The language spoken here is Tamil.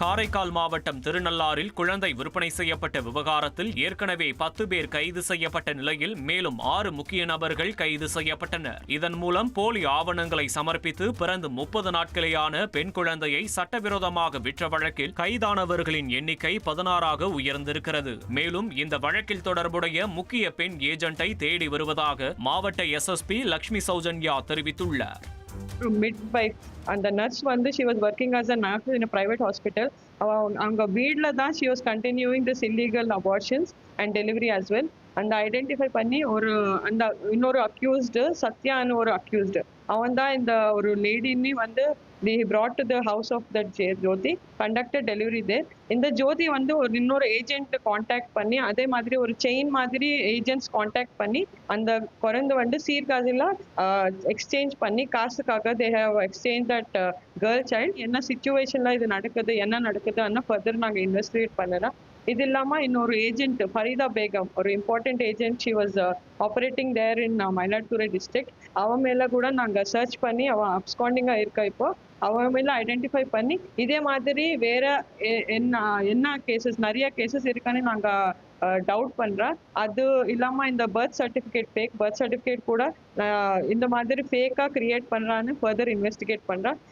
காரைக்கால் மாவட்டம் திருநள்ளாறில் குழந்தை விற்பனை செய்யப்பட்ட விவகாரத்தில் ஏற்கனவே பத்து பேர் கைது செய்யப்பட்ட நிலையில் மேலும் ஆறு முக்கிய நபர்கள் கைது செய்யப்பட்டனர். இதன் மூலம் போலி ஆவணங்களை சமர்ப்பித்து பிறந்து முப்பது நாட்களேயான பெண் குழந்தையை சட்டவிரோதமாக விற்ற வழக்கில் கைதானவர்களின் எண்ணிக்கை பதினாறாக உயர்ந்திருக்கிறது. மேலும் இந்த வழக்கில் தொடர்புடைய முக்கிய பெண் ஏஜென்ட்டை தேடி வருவதாக மாவட்ட எஸ்எஸ்பி லட்சுமி சௌஜன்யா தெரிவித்துள்ளார். Midwife அந்த நர்ஸ் வந்து she was working as a nurse in private hospital அவங்க வீட்டில் தான் she was continuing this illegal abortions and delivery as well அந்த ஐடென்டிஃபை பண்ணி ஒரு அந்த இன்னொரு அக்யூஸ்டு சத்யான்னு ஒரு அக்யூஸ்டு அவன் தான் இந்த ஒரு லேடின்னு வந்து the brought to the house of that J Jothi conductor delivery there இந்த ஜோதி வந்து ஒரு இன்னொரு ஏஜென்ட் காண்டாக்ட் பண்ணி அதே மாதிரி ஒரு செயின் மாதிரி ஏஜென்ட்ஸ் காண்டாக்ட் பண்ணி அந்த குறைந்து வந்து சீர்காழியில் எக்ஸ்சேஞ்ச் பண்ணி காசுக்காக they have exchange that girl child என்ன சுச்சுவேஷனில் இது நடக்குது என்ன நடக்குதுன்னு ஃபர்தர் நாங்கள் இன்வெஸ்டிகேட் பண்ணலாம் இது இல்லாமல் இன்னொரு ஏஜென்ட் ஃபரீதா பேகம் ஒரு important agent she was operating there in Mayiladuthurai district அவன் மேலே கூட நாங்கள் சர்ச் பண்ணி அவன் அப்ஸ்காண்டிங்காக இருக்கா இப்போ அவன் மேலே ஐடென்டிஃபை பண்ணி இதே மாதிரி வேற என்ன என்ன கேசஸ் நிறைய கேசஸ் இருக்கான்னு நாங்கள் டவுட் பண்ணுறேன் அது இல்லாமல் இந்த birth certificate fake birth certificate கூட இந்த மாதிரி ஃபேக்காக கிரியேட் பண்ணுறான்னு ஃபர்தர் இன்வெஸ்டிகேட் பண்ணுறேன்